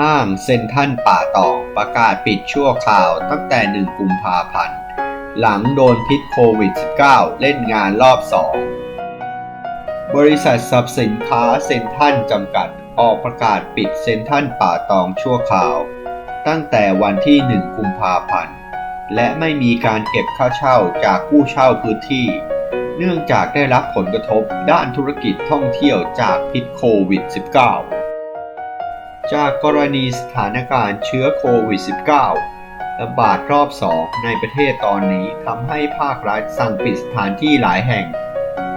ห้างเซ็นทัลป่าตองประกาศปิดชั่วคราวตั้งแต่ 1 กุมภาพันธ์ หลังโดนพิษโควิด -19 เล่นงานรอบ 2 บริษัททรัพย์สินค้าเซ็นทัลจำกัด ออกประกาศปิดเซ็นทัลป่าตองชั่วคราว ตั้งแต่วันที่ 1 กุมภาพันธ์ และไม่มีการเก็บค่าเช่าจากผู้เช่าพื้นที่ เนื่องจากได้รับผลกระทบด้านธุรกิจท่องเที่ยวจากพิษโควิด -19 จากกรณีสถานการณ์เชื้อโควิด -19 ระบาดรอบ2ในประเทศตอนนี้ทำให้ภาครัฐสั่งปิดสถานที่หลายแห่ง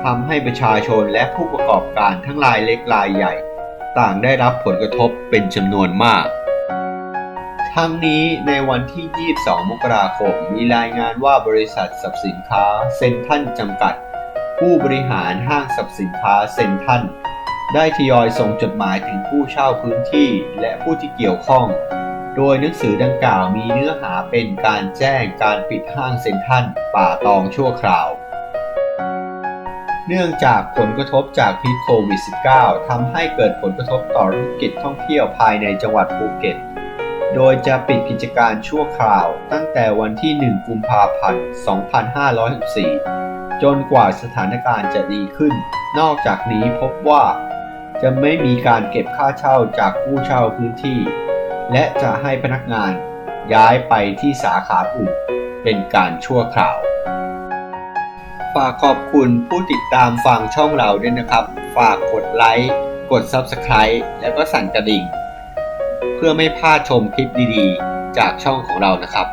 ทำให้ประชาชนและผู้ประกอบการทั้งรายเล็กรายใหญ่ ต่างได้รับผลกระทบเป็นจำนวนมาก ทั้งนี้ในวันที่ 22 มกราคม มีรายงานว่าบริษัทสับสินค้าเซนทรัลจำกัด ผู้บริหารห้างสรรพสินค้าเซนทรัล ได้ทยอยส่งจดหมายถึงผู้เช่าพื้นที่และผู้ที่เกี่ยวข้อง โดยหนังสือดังกล่าวมีเนื้อหาเป็นการแจ้งการปิดห้างเซ็นทรัลป่าตองชั่วคราว เนื่องจากผลกระทบจากพิษโควิด -19 ทำให้เกิดผลกระทบต่อธุรกิจท่องเที่ยวภายในจังหวัดภูเก็ต โดยจะปิดกิจการชั่วคราว ตั้งแต่วันที่ 1 กุมภาพันธ์ 2564จนกว่าสถานการณ์จะดีขึ้น นอกจากนี้พบว่า จะไม่มีการเก็บค่าเช่าจากผู้เช่าพื้นที่ และจะให้พนักงานย้ายไปที่สาขาอื่น เป็นการชั่วคราวฝากขอบคุณผู้ติดตามฟังช่องเราด้วยนะครับ ฝากกดไลค์กด Subscribe แล้วก็สั่นกระดิ่ง เพื่อไม่พลาดชมคลิปดีๆ จากช่องของเรานะครับ